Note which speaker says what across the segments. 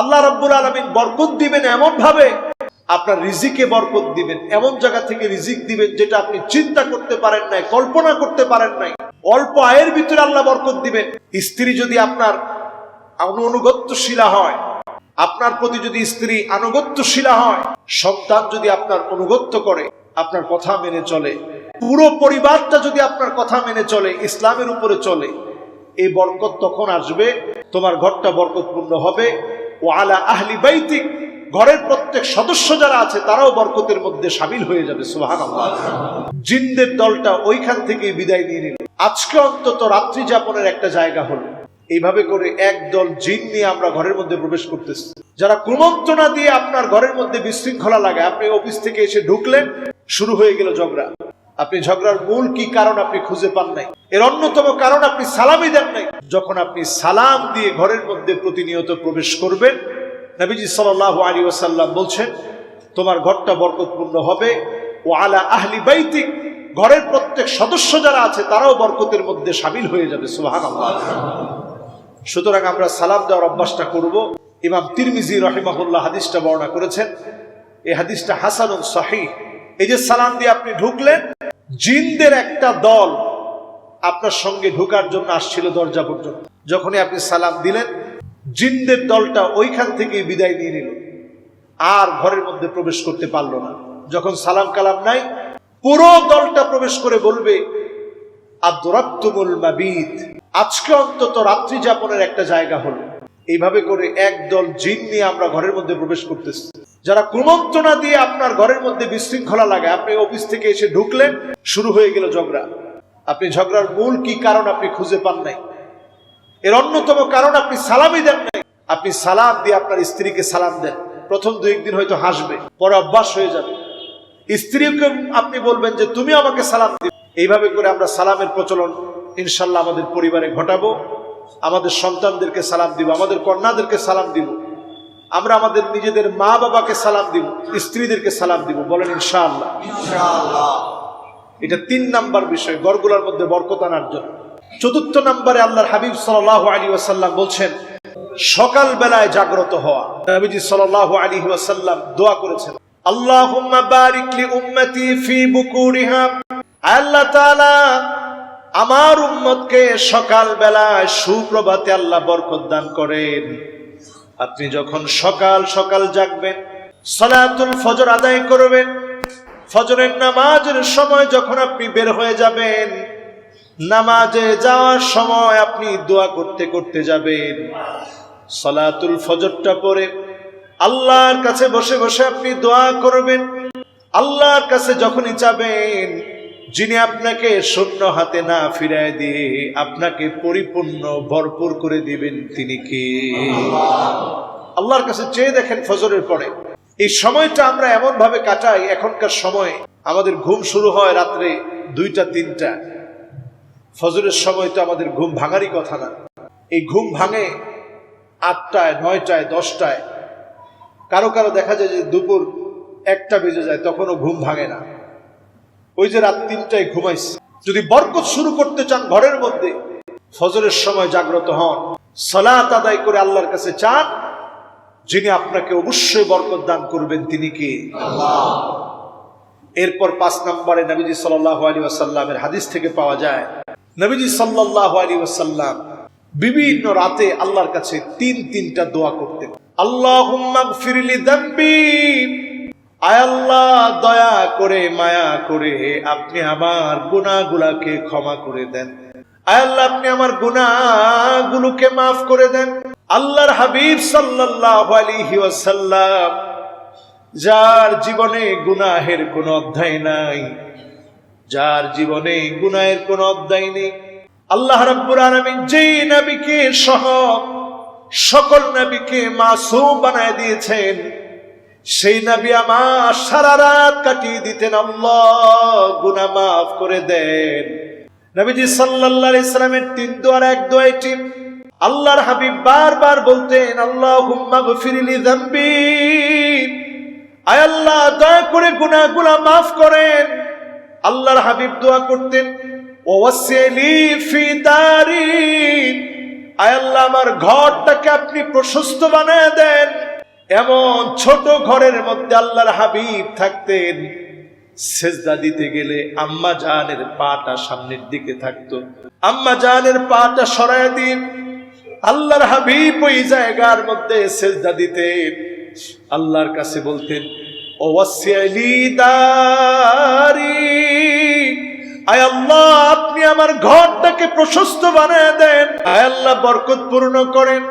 Speaker 1: আল্লাহ রাব্বুল আলামিন বরকত দিবেন এমন ভাবে আপনার রিজিকে বরকত দিবেন, এমন জায়গা থেকে রিজিক দিবেন যেটা আপনি চিন্তা করতে পারেন নাই, কল্পনা করতে পারেন নাই। অল্প আয়ের ভিতরে আল্লাহ বরকত দিবেন। স্ত্রী যদি আপনার অনুগত্যশীলা হয়, আপনার প্রতি যদি স্ত্রী আনুগত্যশীলা হয়, সন্তান যদি আপনার অনুগত্য করে, আপনার কথা মেনে চলে, পুরো পরিবারটা যদি আপনার কথা মেনে চলে, ইসলামের উপরে চলে, এই বরকত তখন আসবে, তোমার ঘরটা বরকতপূর্ণ হবে। ও আলা আহলি বাইতিক, ঘরের প্রত্যেক সদস্য যারা আছে, তারাও বরকতের মধ্যে সামিল হয়ে যাবে সুহান জিনদের দলটা ওইখান থেকে বিদায় নিয়ে নিল। আজকে অন্তত রাত্রি যাপনের একটা জায়গা হলো। এইভাবে করে এক দল জিন নিয়ে আমরা ঘরের মধ্যে প্রবেশ করতেছি। যারা কুমন্ত্রণা দিয়ে আপনার ঘরের মধ্যে বিশৃঙ্খলা লাগায়, আপনি অফিস থেকে এসে ঢুকলেন, শুরু হয়ে গেল ঝগড়া। আপনি ঝগড়ার মূল কি কারণ আপনি খুঁজে পান নাই? এর অন্যতম কারণ আপনি সালামই দেন নাই। যখন আপনি সালাম দিয়ে ঘরের মধ্যে প্রতিনিয়ত প্রবেশ করবেন, নবীজি সাল্লাহ আলী ওসাল্লাম বলছেন, তোমার ঘরটা বরকতপূর্ণ হবে। ও আলা আহলি বাইতিক ঘরের প্রত্যেক সদস্য যারা আছে, তারাও বরকতের মধ্যে সামিল হয়ে যাবে। সুহান সুতরাং আমরা সালাম দেওয়ার অভ্যাসটা করব। ইমাম তিরমিজি রহিমাহুল্লাহ হাদিসটা বর্ণনা করেছেন। এই হাদিসটা হাসানুন সাহি এই যে সালাম দিয়ে আপনি ঢুকলেন, জিনদের একটা দল আপনার সঙ্গে ঢোকার জন্য আসছিল দরজা পর্যন্ত। যখনই আপনি সালাম দিলেন, জিনদের দলটা ওইখান থেকে বিদায় নিয়ে নিল। আর ঘরের মধ্যে প্রবেশ করতে পারল না। যখন সালাম কালাম নাই, পুরো দলটা প্রবেশ করে বলবে আজকে অন্তত রাত্রি যাপনের একটা জায়গা হলো। এইভাবে করে এক দল জিন নিয়ে আমরা ঘরের মধ্যে প্রবেশ করতেছি। যারা কুমন্ত্রণা দিয়ে আপনার ঘরের মধ্যে বিশৃঙ্খলা লাগে আপনি অফিস থেকে এসে ঢুকলেন, শুরু হয়ে গেল ঝগড়া। আপনি ঝগড়ার মূল কি কারণ আপনি খুঁজে পান নাই? এর অন্যতম কারণ আপনি সালামই দেন নাই। আপনি সালাম দিয়ে আপনার স্ত্রীকে সালাম দেন। প্রথম দু একদিন হয়তো হাসবে, পরে অভ্যাস হয়ে যাবে। স্ত্রীকে আপনি বলবেন যে, তুমি আমাকে সালাম দিবে এইভাবে করে আমরা সালামের প্রচলন ইনশাল্লাহ আমাদের পরিবারে ঘটাবো। আমাদের সন্তানদেরকে সালাম দিব, আমাদের কন্যাদেরকে সালাম দিব। আমরা আমাদের নিজেদের মা বাবাকে সালাম দিব স্ত্রীদেরকে সালাম দিব বলেন ইনশাআল্লাহ। এটা তিন নাম্বার বিষয় গড়গুলার মধ্যে বরকত আনার জন্য। চতুর্থ নাম্বারে আল্লাহর হাবিব সাল আলী ওয়াসাল্লাম বলছেন সকাল বেলায় জাগ্রত হওয়া। নবীজি সাল আলী ওয়াসাল্লাম দোয়া করেছেন বুকুরিহা। আল্লাহ তাআলা আমার উম্মতকে সকাল বেলায় সুপ্রভাতে আল্লাহ বরকত দান করেন। আপনি যখন সকাল সকাল জাগবেন, সালাতুল ফজর আদায় করবেন, ফজরের নামাজের সময় যখন আপনি বের হয়ে যাবেন, নামাজে যাওয়ার সময় আপনি দোয়া করতে করতে যাবেন। সলাতুল ফজরটা পরে আল্লাহর কাছে বসে বসে আপনি দোয়া করবেন, আল্লাহর কাছে যখনই যাবেন যিনি আপনাকে শূন্য হাতে না ফিরায় দিয়ে আপনাকে পরিপূর্ণ, ভরপুর করে দিবেন, তিনি কে? আল্লাহর কাছে চেয়ে দেখেন ফজরের পরে। এই সময়টা আমরা এমন ভাবে কাটাই, এখনকার সময়। আমাদের ঘুম শুরু হয় রাত্রে দুইটা, তিনটা। ফজরের সময় তো আমাদের ঘুম ভাঙারই কথা না। এই ঘুম ভাঙে আটটায়, নয়টায়, দশটায়। কারও কারও দেখা যায় যে দুপুর একটা বেজে যায়, তখনও ঘুম ভাঙে না। ওই যে রাত তিনটায় ঘুমাইছে। যদি বরকত শুরু করতে চান ঘরের মধ্যে, ফজরের সময় জাগ্রত হন। সলাত আদায় করে আল্লাহর কাছে চান, যিনি আপনাকে অবশ্যই বরকত দান করবেন, তিনি কে? এরপর পাঁচ নম্বরে নবীজি সাল্লাহ আলী ওয়াসাল্লামের হাদিস থেকে পাওয়া যায়, নবীজি সাল্লাহ আলী ওয়াসাল্লাম বিভিন্ন রাতে আল্লাহর কাছে তিন তিনটা দোয়া করতেন। আল্লাহ ফিরলি দাম্বি আয় আল্লাহ, দয়া করে, মায়া করে আপনি আমার গুনাহগুলাকে ক্ষমা করে দেন। আয় আল্লাহ, আপনি আমার গুনাহগুলোকে মাফ করে দেন। আল্লাহর হাবিব সাল্লাল্লাহু আলাইহি ওয়াসাল্লাম, যার জীবনে গুনাহের কোন অধ্যায় নাই, যার জীবনে গুনাহের কোন অধ্যায় নেই। আল্লাহ রাব্বুল আলামিন যেই নবীকে সহ সকল নবীকে মাসুম বানায় দিয়েছেন সেই নবী আমার সারা রাত কাটিয়ে দিতেন, আল্লাহ গুনা মাফ করে দেন। নবীজি সাল্লাল্লাহু আলাইহি তিন দোয়ার এক দোয়াইটি আল্লাহর হাবিব বারবার বলতেন, আল্লাহুম্মা গফিরলি যামবি। আয় আল্লাহ, দয়া করে গুনাহগুলো মাফ করেন। আল্লাহর হাবিব দোয়া করতেন ওয়াসিলি ফি দারি আয় আল্লাহ, আমার ঘরটাকে আপনি প্রশস্ত বানায় দেন। এমন ছোট ঘরের মধ্যে আল্লাহর হাবিব থাকতেন, সেজদা দিতে গেলে আম্মা জানের পাটা সামনের দিকে থাকতো। আম্মা জানের পাটা সরায় দিন, আল্লাহর হাবিব ওই জায়গার মধ্যে সেজদা দিতেন। আল্লাহর কাছে বলতেন আল্লাহ, আপনি আমার ঘরটাকে প্রশস্ত বানায় দেন। আয় আল্লাহ, বরকত পূর্ণ করেন।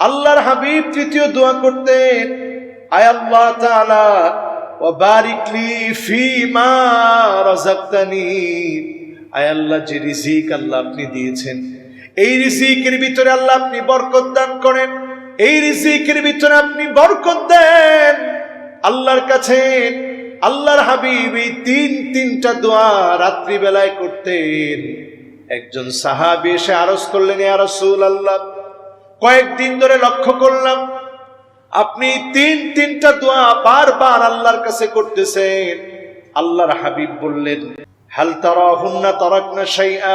Speaker 1: আল্লাহর হাবিব তৃতীয় দোয়া করতেন, আয় আল্লাহ তাআলা, ওয়া ফি মা আল্লাহ, যে আল্লাহ আপনি দিয়েছেন, এই আল্লাহ দান করেন, এই আপনি দেন। আল্লাহর কাছে, আল্লাহর হাবিব এই তিন, তিনটা দোয়া রাত্রিবেলায় করতেন। একজন সাহাবি এসে আরস করলেন আরসুল আল্লাহ কয়েকদিন ধরে লক্ষ্য করলাম, আপনি তিন তিনটা দোয়া বারবার আল্লাহর কাছে করতেছেন। আল্লাহর হাবিব বললেন, হাল তারা হুন্না তারাকনা শাইআ?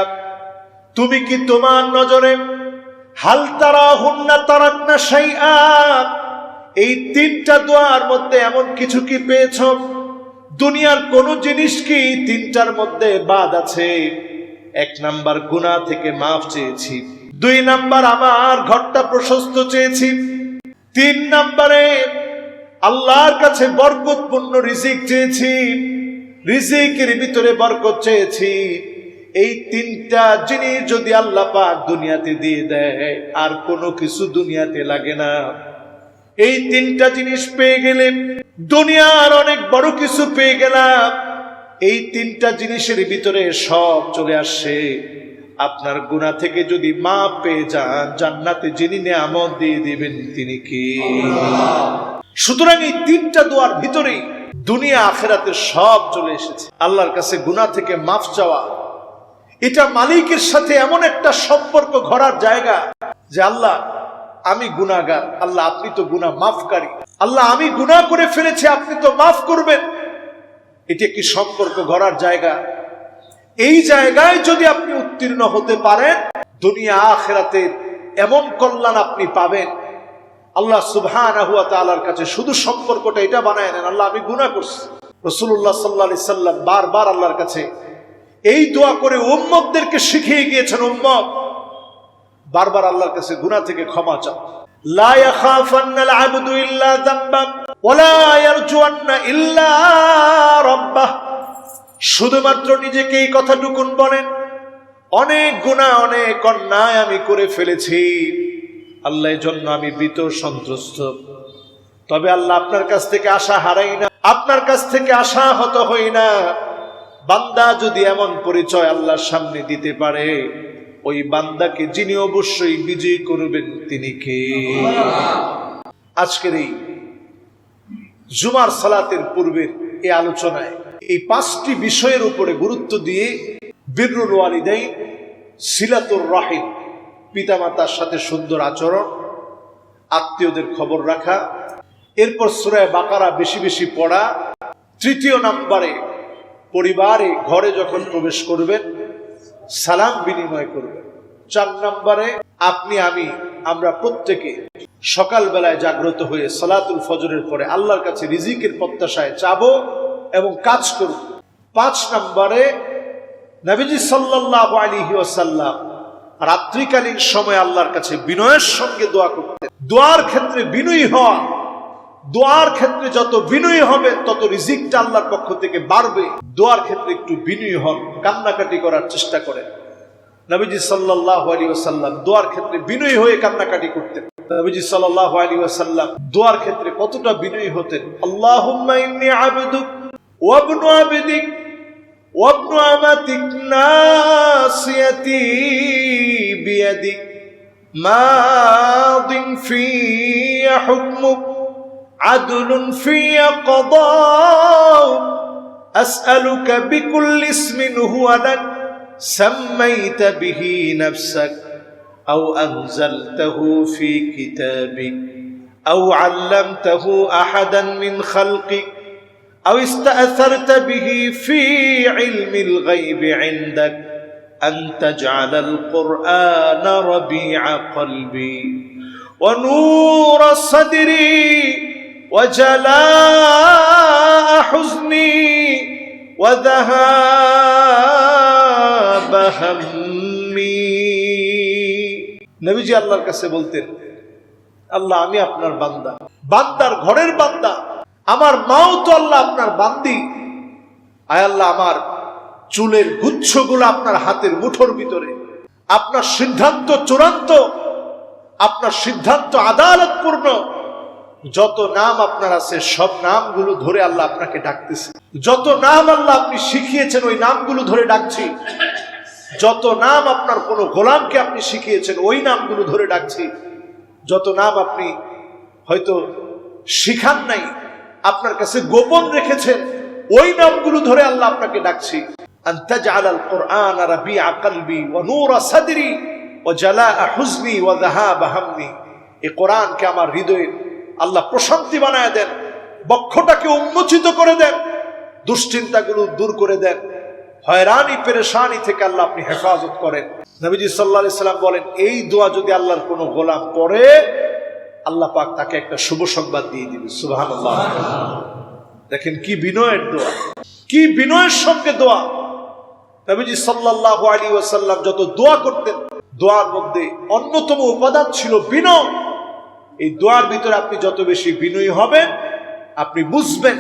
Speaker 1: তুমি কি তোমার নজরে, হাল তারা হুন্না তারাকনা শাইআ? এই তিনটা দোয়ার মধ্যে এমন কিছু কি পেয়েছ? দুনিয়ার কোন জিনিস কি তিনটার মধ্যে বাদ আছে? এক নাম্বার গুনাহ থেকে মাফ চেয়েছি। দুই নাম্বার আমার ঘরটা প্রশস্ত চেয়েছি। তিন নাম্বারে আল্লাহর কাছে বরকতপূর্ণ রিজিক চেয়েছি। রিজিকের ভিতরে বরকত চেয়েছি। এই তিনটা জিনিস যদি আল্লাহ পাক দুনিয়াতে দিয়ে দেয়, আর কোনো কিছু দুনিয়াতে লাগে না। এই তিনটা জিনিস পেয়ে গেলে দুনিয়ার অনেক বড় কিছু পেয়ে গেলাম। এই তিনটা জিনিসের ভিতরে সব চলে আসে। আপনার গুণা থেকে যদি মা পেয়ে যান, জান্নাতে যিনি নিয়ামত দিয়ে দিবেন, তিনি কি? সুতরাং এই তিনটা দোয়ার ভিতরেই দুনিয়া আখেরাতে সব চলে এসেছে। আল্লাহর কাছে গুণা থেকে মাফ চাওয়া। এটা মালিকের সাথে এমন একটা সম্পর্ক ঘরার জায়গা যে আল্লাহ, আমি গুনাগার আল্লাহ, আপনি তো গুনাহ মাফকারী। আল্লাহ, আমি গুনাহ করে ফেলেছি, আপনি তো মাফ করবেন। এটি একটি সম্পর্ক গড়ার জায়গা? এই জায়গায় যদি আপনি উত্তীর্ণ হতে পারেন, দুনিয়া আখেরাতে এমন কল্যাণ আপনি পাবেন। আল্লাহ সুবহান কাছে শুধু সম্পর্কটা এটা বানায় নেন আল্লাহ আমি গুনাহ করছি। রসুল্লাহ সাল্লাহ সাল্লাম বারবার আল্লাহর কাছে এই দোয়া করে উম্মতদেরকে শিখিয়ে গিয়েছেন, উম্মত, বারবার আল্লাহর কাছে গুনাহ থেকে ক্ষমা চাও। লা ইল্লা ইল্লা শুধুমাত্র নিজেকে এই কথাটুকুন বলেন, অনেক গুণা, অনেক অন্যায় আমি করে ফেলেছি। আল্লাহ জন্য আমি ভীত, সন্ত্রস্ত। তবে আল্লাহ আপনার কাছ থেকে আশা হারাই না, আপনার কাছ থেকে আশা হত হই না। বান্দা যদি এমন পরিচয় আল্লাহর সামনে দিতে পারে, ওই বান্দাকে যিনি অবশ্যই বিজয়ী করবেন, তিনি কে? আজকের এই জুমার সালাতের পূর্বের এই আলোচনায় এই পাঁচটি বিষয়ের উপরে গুরুত্ব দিয়ে বীরুল ওয়ালিদাইন সিলাতুর রাহিম, পিতামাতার সাথে সুন্দর আচরণ, আত্মীয়দের খবর রাখা, এরপর সুরায় বাকারা বেশি বেশি পড়া, তৃতীয় নাম্বারে পরিবারে, ঘরে যখন প্রবেশ করবেন, সালাম বিনিময় করবেন। চার নাম্বারে, আপনি, আমি, আমরা প্রত্যেকে সকালবেলায় জাগ্রত হয়ে সালাতুল ফজরের পরে আল্লাহর কাছে রিজিকের প্রত্যাশায় চাবো এবং কাজ করব পাঁচ নম্বরে নবীজি সাল্লাহ আলিহি ওসাল্লাম রাত্রিকালীন সময় আল্লাহর কাছে বিনয়ের সঙ্গে দোয়া করতেন। দোয়ার ক্ষেত্রে বিনয়ী হওয়া দোয়ার ক্ষেত্রে যত বিনয়ী হবে, তত রিজিকটা আল্লাহর পক্ষ থেকে বাড়বে। দোয়ার ক্ষেত্রে একটু বিনয়ী হন, কান্নাকাটি করার চেষ্টা করেন। নবীজি সাল্লাহ আলী ওসাল্লাম দোয়ার ক্ষেত্রে বিনয়ী হয়ে কান্নাকাটি করতেন। নবীজি সাল্লাহ আলী ওসাল্লাম দোয়ার ক্ষেত্রে কতটা বিনয়ী হতেন? আল্লাহ وابن عبدك وابن أمتك ناصيتي بيدك. ماض في حكمك عدل في قضاء أسألك بكل اسم هو لك سميت به نفسك أو أنزلته في كتابك أو علمته أحدا من خلقك. أو استأثرت به في علم الغيب عندك أن تجعل القرآن ربيع قلبي ونور صدري وجلاء حزني وذهاب همي নবীজি আল্লাহর কাছে বলতেন আল্লাহ আমি আপনার বান্দা বান্দার ঘরের বান্দা আমার মাও তো আল্লাহ আপনার বান্দি। আয় আল্লাহ, আমার চুলের গুচ্ছগুলো আপনার হাতের মুঠোর ভিতরে। আপনার সিদ্ধান্ত চূড়ান্ত, আপনার সিদ্ধান্ত আদালতপূর্ণ। যত নাম আপনার আছে, সব নামগুলো ধরে আল্লাহ আপনাকে ডাকতেছে। যত নাম আল্লাহ আপনি শিখিয়েছেন, ওই নামগুলো ধরে ডাকছি। যত নাম আপনার কোন গোলামকে আপনি শিখিয়েছেন, ওই নামগুলো ধরে ডাকছি। যত নাম আপনি হয়তো শিখান নাই আপনার কাছে গোপন রেখেছেন। ওই নামগুলো ধরে আল্লাহ আপনাকে ডাকছি। আন্তাজাল কোরআন রাবি আকলবি ও নূর ও জালা হুজনি ও দাহা এ কোরআনকে আমার হৃদয়ের আল্লাহ প্রশান্তি বানায় দেন, বক্ষটাকে উন্মোচিত করে দেন, দুশ্চিন্তাগুলো দূর করে দেন। হয়রানি, পেরেশানি থেকে আল্লাহ আপনি হেফাজত করেন। নবীজি সাল্লাহ সাল্লাম বলেন, এই দোয়া যদি আল্লাহর কোনো গোলাম করে আল্লাহ পাক তাকে একটা শুভ সংবাদ দিয়ে দিবে সুবাহান দেখেন কি বিনয়ের দোয়া, কি বিনয়ের সঙ্গে দোয়া। নবীজি সাল্লাহ আলী ওয়াসাল্লাম যত দোয়া করতেন, দোয়ার মধ্যে অন্যতম উপাদান ছিল বিনয়। এই দোয়ার ভিতরে আপনি যত বেশি বিনয়ী হবেন, আপনি বুঝবেন